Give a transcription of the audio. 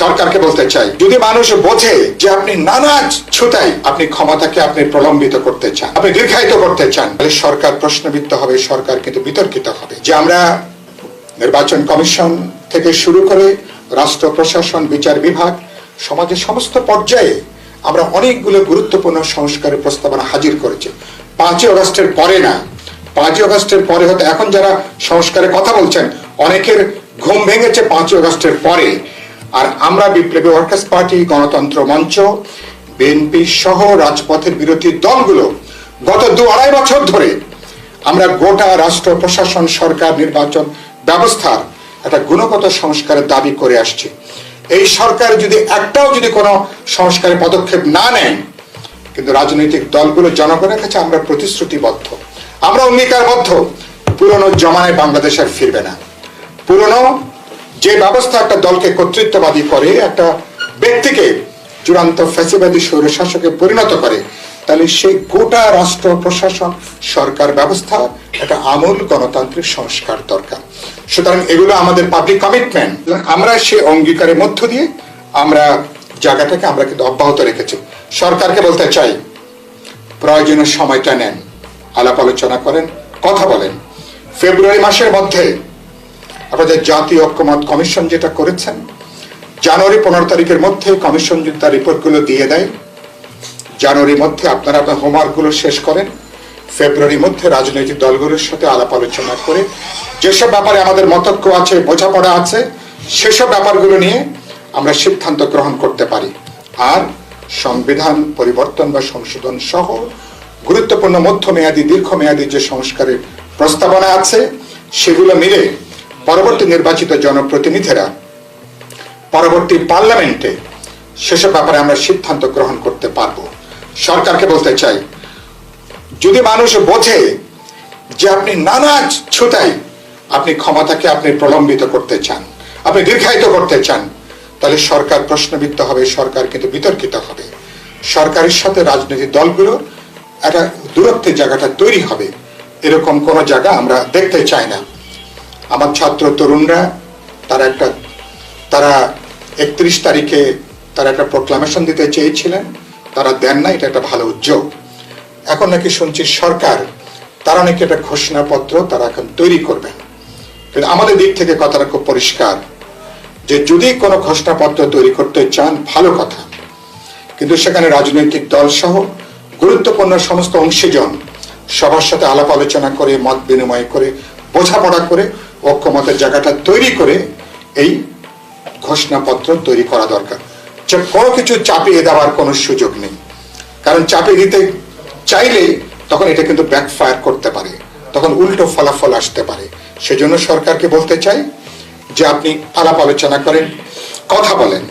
সরকারকে বলতে চাই, যদি মানুষ বোঝে যে আপনি নানা ছুতাই আপনি ক্ষমতাকে আপনি প্রলম্বিত করতে চান, আপনি দীর্ঘায়িত করতে চান, তাহলে সরকার প্রশ্নবিদ্ধ হবে, সরকার কিন্তু বিতর্কিত হবে। যে আমরা নির্বাচন কমিশন থেকে শুরু করে রাষ্ট্র প্রশাসন, বিচার বিভাগ, সমাজের সমস্ত পর্যায়ে আমরা অনেকগুলো গুরুত্বপূর্ণ সংস্কারের প্রস্তাবনা হাজির করেছি। পাঁচই অগস্টের পরে না, পাঁচই অগস্টের পরে হয়তো এখন যারা সংস্কারের কথা বলছেন, অনেকের ঘুম ভেঙেছে পাঁচই অগস্টের পরে। আর আমরা বিপ্লবী ওয়ার্কার্স পার্টি, গণতন্ত্র মঞ্চ বিএনপি সহ রাজপথের বিরোধী দলগুলো গত দু আড়াই বছর ধরে আমরা গোটা রাষ্ট্র, প্রশাসন, সরকার, নির্বাচন ব্যবস্থার একটা গুণগত সংস্কারের দাবি করে আসছি। এই সরকার যদি একটাও যদি কোনো সংস্কারের পদক্ষেপ না নেন কিন্তু রাজনৈতিক দলগুলো জনগণের কাছে আমরা প্রতিশ্রুতিবদ্ধ। আমরা অঙ্গীকারবদ্ধ। পুরনো জমানায় বাংলাদেশ আর ফিরবে না। পুরনো যে ব্যবস্থা একটা দলকে কর্তৃত্ববাদী করে, একটা ব্যক্তিকে চূড়ান্ত ফ্যাসিবাদী স্বৈরশাসকে পরিণত করে, তাহলে সেই গোটা রাষ্ট্র, প্রশাসন, সরকার ব্যবস্থা একটা আমূল গণতান্ত্রিক সংস্কার দরকার। সুতরাং এগুলো আমাদের পাবলিক কমিটমেন্ট আমরা সে অঙ্গীকারের মধ্য দিয়ে আমরা জায়গাটাকে আমরা কিন্তু অব্যাহত রেখেছি। সরকারকে বলতে চাই, প্রয়োজনীয় সময়টা নেন, আলাপ আলোচনা করেন, কথা বলেন। ফেব্রুয়ারি মাসের মধ্যে আপনাদের জাতীয় ঐক্যমত কমিশন যেটা করেছেন, জানুয়ারি পনেরো তারিখের মধ্যে কমিশন যদি তার রিপোর্টগুলো দিয়ে দেয় জানুয়ারির মধ্যে আপনারা আপনার হোমওয়ার্কগুলো শেষ করেন ফেব্রুয়ারির মধ্যে রাজনৈতিক দলগুলোর সাথে আলাপ আলোচনা করে যেসব ব্যাপারে আমাদের মতক্য আছে, বোঝাপড়া আছে, সেসব ব্যাপারগুলো নিয়ে আমরা সিদ্ধান্ত গ্রহণ করতে পারি। আর সংবিধান পরিবর্তন বা সংশোধন সহ গুরুত্বপূর্ণ মধ্যমেয়াদী, দীর্ঘমেয়াদী যে সংস্কারের প্রস্তাবনা আছে, সেগুলো মিলে পরবর্তী নির্বাচিত জনপ্রতিনিধিরা পরবর্তী পার্লামেন্টে সেসব ব্যাপারে আমরা সিদ্ধান্ত গ্রহণ করতে পারব। সরকারকে বলতে চাই, যদি মানুষ বোঝে যে আপনি নানা ছুতাই আপনি ক্ষমতাকে আপনি প্রলম্বিত করতে চান, আপনি দীর্ঘায়িত করতে চান, তাহলে সরকার প্রশ্নবিদ্ধ হবে, সরকার কিন্তু বিতর্কিত হবে। সরকারের সাথে রাজনৈতিক দলগুলো একটা দূরত্বের জায়গাটা তৈরি হবে। এরকম কোনো জায়গা আমরা দেখতে চাই না। আমার ছাত্র তরুণরা, তারা একটা, তারা একত্রিশ তারিখে তারা একটা প্রোক্লামেশন দিতে চেয়েছিলেন। তারা দেন না এটা একটা ভালো উদ্যোগ। এখন নাকি শুনছি সরকার, তারা নাকি একটা ঘোষণাপত্র তারা এখন তৈরি করবেন। কিন্তু আমাদের দিক থেকে কথাটা খুব পরিষ্কার, যে যদি কোনো ঘোষণাপত্র তৈরি করতে চান, ভালো কথা। কিন্তু সেখানে রাজনৈতিক দল সহ গুরুত্বপূর্ণ সমস্ত অংশীজন সবার সাথে আলাপ আলোচনা করে, মত বিনিময় করে, বোঝাপড়া করে ঐক্যমতের জায়গাটা তৈরি করে এই ঘোষণাপত্র তৈরি করা দরকার। কোনো কিছু চাপিয়ে দেওয়ার কোনো সুযোগ নেই। কারণ চাপিয়ে দিতে চাইলে তখন এটা কিন্তু ব্যাকফায়ার করতে পারে। তখন উল্টো ফলাফল আসতে পারে। সেজন্য সরকারকে বলতে চাই যে আপনি আলাপ আলোচনা করেন, কথা বলেন।